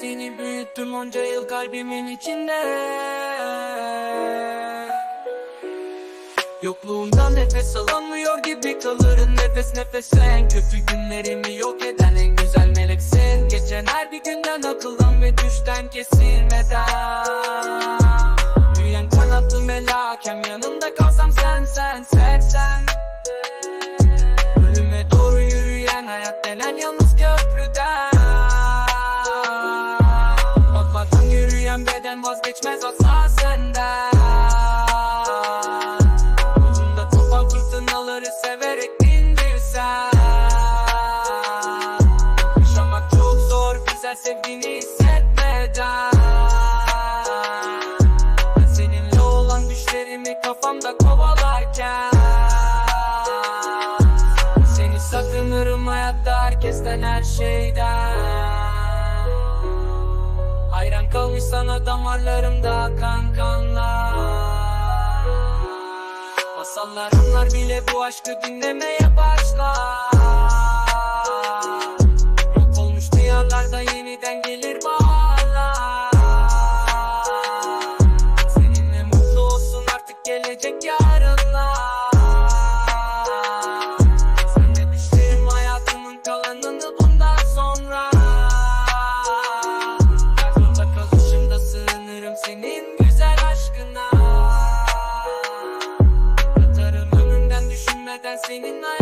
Seni büyüttüm onca yıl kalbimin içinde. Yokluğundan nefes alamıyor gibi kalırım nefes nefese. Kötü günlerimi yok eden en güzel meleksin. Geçen her bir günden akıldan ve düşten kesilmeden. Büyüyen kanatlı melakem yanımda kalsam sen sen sen sen. Ölüme doğru yürüyen hayat denen yalnız beden vazgeçmez asla senden. Ucunda topal fırtınaları severek indirsen. Yaşamak çok zor güzel sevdiğini hissetmeden. Ben seninle olan düşlerimi kafamda kovalarken. Seni sakınırım hayatta herkesten her şeyden sana damarlarımda akan kanlar. Masallar onlar bile bu aşkı dinlemeye başlar. Yok olmuş diyarlarda yeniden gelir baharlar Seninle mutlu olsun artık gelecek yarınlar. singing like